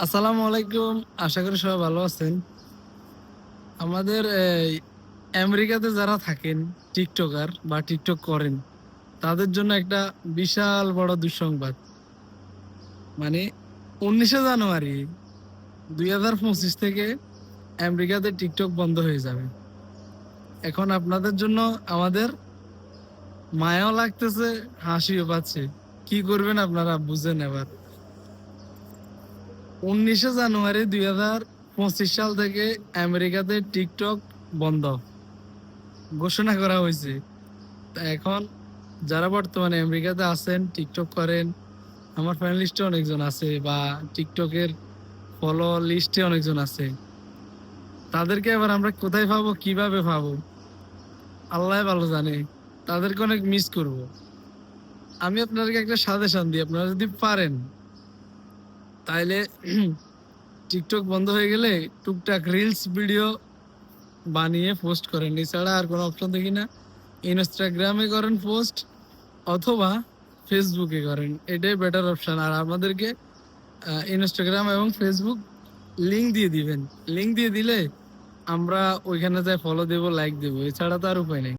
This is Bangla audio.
আসসালামু আলাইকুম। আশা করি সবাই ভালো আছেন। আমাদের আমেরিকাতে যারা থাকেন, টিকটকার বা টিকটক করেন, তাদের জন্য একটা বিশাল বড় দুঃসংবাদ। মানে উনিশে জানুয়ারি দুই হাজার পঁচিশ থেকে আমেরিকাতে টিকটক বন্ধ হয়ে যাবে। এখন আপনাদের জন্য আমাদের মায়াও লাগতেছে, হাসিও পাচ্ছে। কি করবেন আপনারা, বুঝেন এবার। উনিশে জানুয়ারি দুই হাজার পঁচিশ সাল থেকে আমেরিকাতে টিকটক বন্ধ। ঘোষণা করা হয়েছে। এখন যারা বর্তমানে আমেরিকাতে আছেন, টিকটক করেন, আমার ফ্রেন্ড লিস্টে অনেকজন আছে বা টিকটকের ফলো লিস্টে অনেকজন আছে। তাদেরকে এবার আমরা কোথায় পাবো, কীভাবে পাবো? আল্লাহ ভালো জানে। তাদেরকে অনেক মিস করব। আমি আপনাদেরকে একটা সাজেশন দিই, আপনারা যদি পারেন তাইলে টিকটক বন্ধ হয়ে গেলে টুকটাক রিলস ভিডিও বানিয়ে পোস্ট করেন। এছাড়া আর কোনো অপশন দেখি না। ইনস্টাগ্রামে করেন পোস্ট অথবা ফেসবুকে করেন। এটাই বেটার অপশান আর আমাদেরকে ইনস্টাগ্রাম এবং ফেসবুক লিঙ্ক দিয়ে দিবেন। লিঙ্ক দিয়ে দিলে আমরা ওইখানে যাই ফলো দেবো লাইক দেবো। এছাড়া তো আর উপায় নেই।